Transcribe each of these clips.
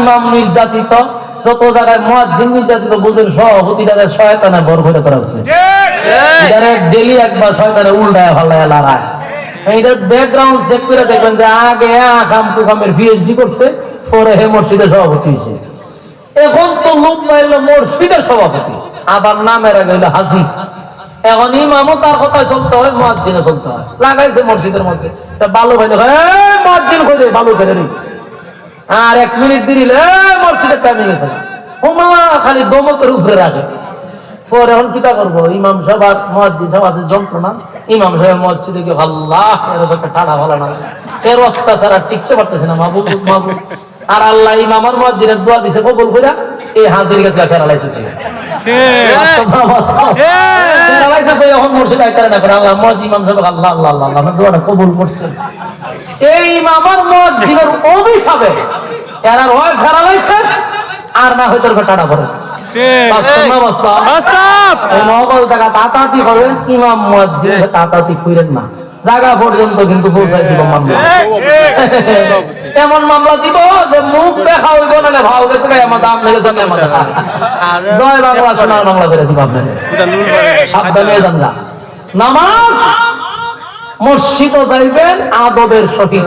ইমাম নির্যাতিত যত জায়গায় মুয়াজ্জিন নির্যাতিত বুঝেন সভাপতি জায়গায় শয়তানে বর করে তোরা হচ্ছে ডেলি একবার শয়তানে উল্টায় ভাল্লায় লড়ায়। এইটার ব্যাকগ্রাউন্ড চেক করে দেখবেন যে আগে আসাম কুকামের পিএইচডি করছে পরে হে মসজিদের সভাপতি হয়েছে। এখন তো লোক পাইলো মসজিদের সভাপতি আবার নামের আগে হইল হাসি এখন ইমামও তার কথায় চলতে হয় মুয়াজ্জিনে চলতে হয়। লাগাইছে মসজিদের মধ্যে। তা বালু ভাই কই বালু ফেলে রে। আর এক মিনিট দিলে মসজিদের টাইমে গেছে হোমা খালি দমকের উপরে রাখে পরে এখন কিটা করব ইমাম সাহেব আর মুয়াজ্জিন সাহেব আছে যন্ত্রণা ইমাম সাহেব মসজিদে গিয়ে আল্লাহ এর উপর একটা টাড়া ভালো না এর অত্যাচার আর টিকতে পারতেছে না মাহবুব মাহবুব আর আল্লাহ ইমাম আর মুয়াজ্জিনের দোয়া দিছে কবুল কইরা এই হাজির কাছে ফেরালাইছে ছিল তো এখন মুর্শিদ আইতারে না করে আল্লাহ মুয়াজ্জিন ইমাম সাহেব আল্লাহ আল্লাহ আল্লাহ আল্লাহ দোয়াটা কবুল করছে এই মামার আর মুয়াজ্জিনের অভিশাপে এরা হয় ফেরালাইছে আর না হয়তো টাটা করে জায়গা পর্যন্ত কিন্তু পৌঁছাই দিব মামলা। এমন মামলা দিব যে মুখ দেখা হইব না ভাও গেছে আমার দাম লেগেছে গায়ে আমার দাম। জয় বাংলা সোনার বাংলা করে দিব আপনাকে সাবধানে যান নামাজ মসজিদও যাইবেন আদবের সহিত।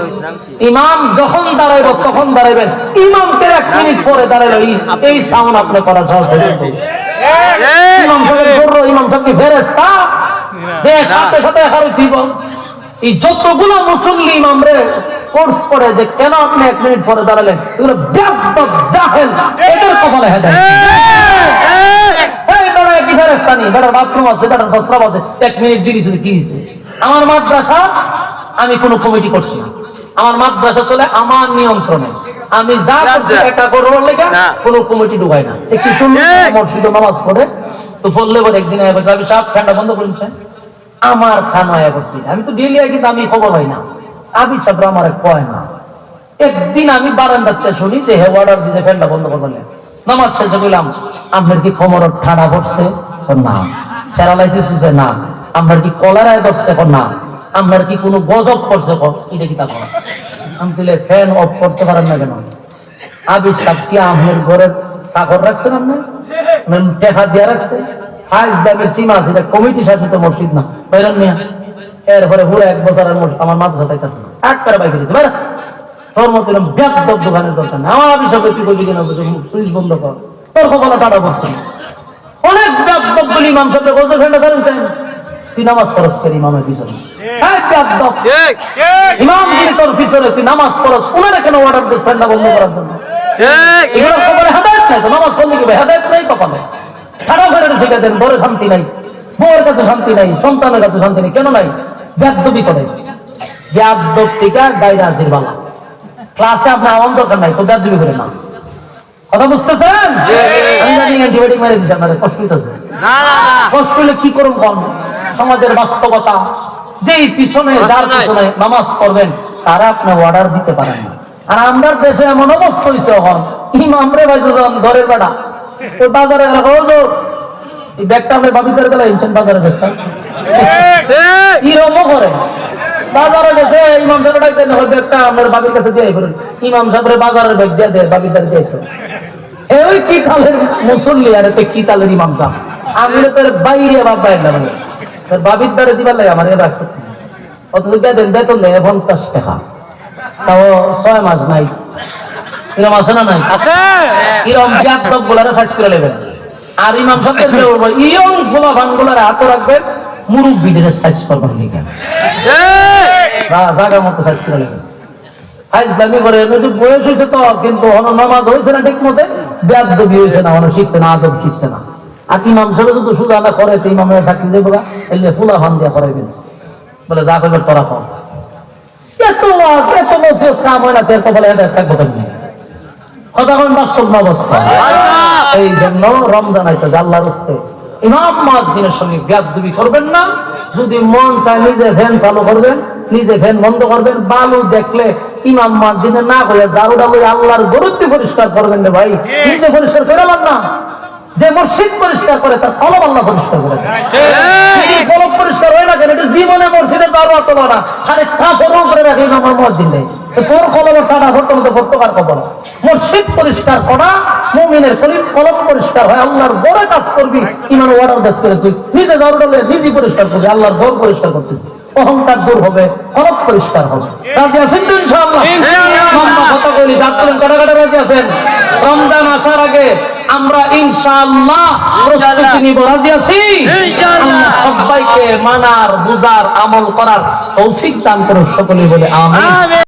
ইমাম যখন দাঁড়াইব তখন দাঁড়াইবেন। ইমামকে এক মিনিট পরে দাঁড়াইল এই সাউন্ড আপনি করার সাহস ইমাম সাহেবের জোর ইমাম সাহেব কি ফেরেস্তা যে সাথে সাথে হারু দিব এই যতগুলো মুসল্লি ইমাম রে কোর্স করে যে কেন আপনি এক মিনিট পরে দাঁড়ালেন? এগুলো ব্যাপক জাহেল। এদের কপালে হেদায় এই বেড়া কি ফেরেস্তা নেই বেড়ার বাথরুম আছে বেড়ার আছে। এক মিনিট শুধু কি হয়েছে? আমার মাদ্রাসা আমি কোনো কমিটি করছি না। আমার মাদ্রাসা চলে আমার নিয়ন্ত্রণে। আমি যা করছি করবার লেগে কোনো কমিটি ঢুকাই না। একটু শুনলে মসজিদে নামাজ পড়ে তো বললে বলে একদিন আয়া বলছে, আমি সব ঠান্ডা বন্ধ করেছেন আমার খানা আয়া করছি। আমি তো ডেলি কিন্তু আমি খবর হয় না। আমি সব আমার কয় না। একদিন আমি বারান্দাতে শুনি যে হে অর্ডার দিতে ফ্যানটা বন্ধ করবেন নামাজ শেষে বললাম আপনার কি কোমর ঠাড়া পড়ছে? ও না। প্যারালাইসিস না। আপনার কি কলারায় ধরছে এখন না? আপনার কি কোনো গজব করছে? এটা কি তা করে? আমি ফ্যান অফ করতে পারেন না কেন? আবি সাহেব কি আপনার ঘরের চাকর রাখছেন আপনি না, টেকা দিয়ে রাখছে? ফাইজ দামের সীমা আছে, এটা কমিটি শাসিত মসজিদ না। বাইরন মিয়া। এরপরে পুরো এক বছরের মসজিদ আমার মাদ্রাসা তাইতেছে না। একবারে বাইক দিয়েছে বাইরা তোর মতো ব্যাপক দোকানের দরকার নেই। আমার অভিশাপে তুই কবি কিনা? সুইচ বন্ধ কর। তোর কপালে টাটা করছে অনেক ব্যাপক বলি সাহেব বলছে ফেন্ডা করেন চাই তুই নামাজ করি ইমামের পিছনে। ইমাম যদি তোর পিছনে তুই নামাজ পড়স ওনারা কেন অর্ডার দিস ফেন্ডা বন্ধ করার জন্য? এগুলো কপালে হেদায়ত নাই তো নামাজ পড়লে কি হেদায়ত নাই কপালে। খারাপ করে শিখে দেন ঘরে শান্তি নাই। বউয়ের কাছে শান্তি নাই সন্তানের কাছে শান্তি নেই। কেন নাই? ব্যাধবি করে। ব্যাধব টিকা গাইরা বালা। ক্লাসে আপনার আমার দরকার নাই তো ব্যাধবি করে না। কথা বুঝতেছেন? আমি জানি অ্যান্টিবায়োটিক মেরে দিচ্ছে আপনাদের কষ্ট হইতেছে। কষ্ট হলে কি করুন কম সমাজের বাস্তবতা যেই পিছনে যার পিছনে নামাজ পড়বেন তারা আপনি অর্ডার দিতে পারেন না। আর আমরা দেশে এমন অবস্থা হয়েছে এখন ইমাম রে ভাই যখন ঘরের বেড়া। ওই বাজারে গেলে এই ব্যাগটা আমরা গেলে ইনছেন বাজারে ব্যাগটা। করে। বাজারে গেছে ইমাম সাহেব ডাকতেন ওই ব্যাগটা আমার বাবির কাছে দিয়ে ইমাম সাহেবের বাজারের ব্যাগ দিয়ে দেয় দিয়ে তো এই কি তালের মুসল্লি আর কি তালের ইমাম সাহেব। আমি তো বাইরে বাবা একদম তোর বাবির দ্বারে দিবার লাগে আমার রাখছে অথচ বেতন বেতন দেয় পঞ্চাশ টাকা। তাও ছয় মাস নাই। এরকম আছে না নাই? এরকম ব্যাপক গুলারে সাইজ করে নেবেন। আর ইমাম সাহেবের ইয়ং ফোলা ভান গুলারে হাতে রাখবেন মুরব্বীদের সাইজ করবেন লিখে জায়গার মতো সাইজ করে নেবেন। করে বয়স হয়েছে তো কিন্তু নামাজ হয়েছে না ঠিক মতে বেদবি হয়েছে না শিখছে না আদব শিখছে না। আর ইমাম সাহেব যদি সুদা না করে তো ইমামের না এলে ফুলা ফান দিয়া করাইবেন। বলে যা করবে তোরা কর। এত এত কাম হয় না তের কপালে এটা থাকব কথা কোন বাস্তব না অবস্থা? এই জন্য রমজান আইতে আল্লাহর হস্তে ইমাম মুয়াজ্জিনের সঙ্গে বিয়াদবি করবেন না। যদি মন চায় নিজে ফ্যান চালু করবেন নিজে ফ্যান বন্ধ করবেন বালু দেখলে ইমাম মুয়াজ্জিনে না করে জারুটা বলে আল্লাহর গরুত্ব পরিষ্কার করবেন রে ভাই। নিজে পরিষ্কার করে না। যে মসজিদ পরিষ্কার করে তার কলম আল্লাহ পরিষ্কার করে। কলম পরিষ্কার হয় না কেন? এটা জীবনে মসজিদে যাওয়ার অত না। খালি কাপড়ও করে রাখি আমার মসজিদ নেই। তোর কলমের টানা ভর্ত মতো ভর্ত কার কবর মসজিদ পরিষ্কার করা, মুমিনের কলিম কলম পরিষ্কার হয়, আল্লাহর গড়ে কাজ করবি ইমান ওয়ার্ডার কাজ করে তুই। নিজে ডলে নিজে পরিষ্কার করবি, আল্লাহর ঘর পরিষ্কার করতেছিস। অহংকার দূর হবে কলম পরিষ্কার হবে। রাজি আছেন তো ইনশাআল্লাহ? কথা বলি রাজি আছেন? রমজান আসার আগে আমরা ইনশাআল্লাহ প্রস্তুতি নিব রাজি আছি? ইনশাআল্লাহ। সবাইকে মানার বুজার আমল করার তৌফিক দান করুন সকলে বলে আমিন।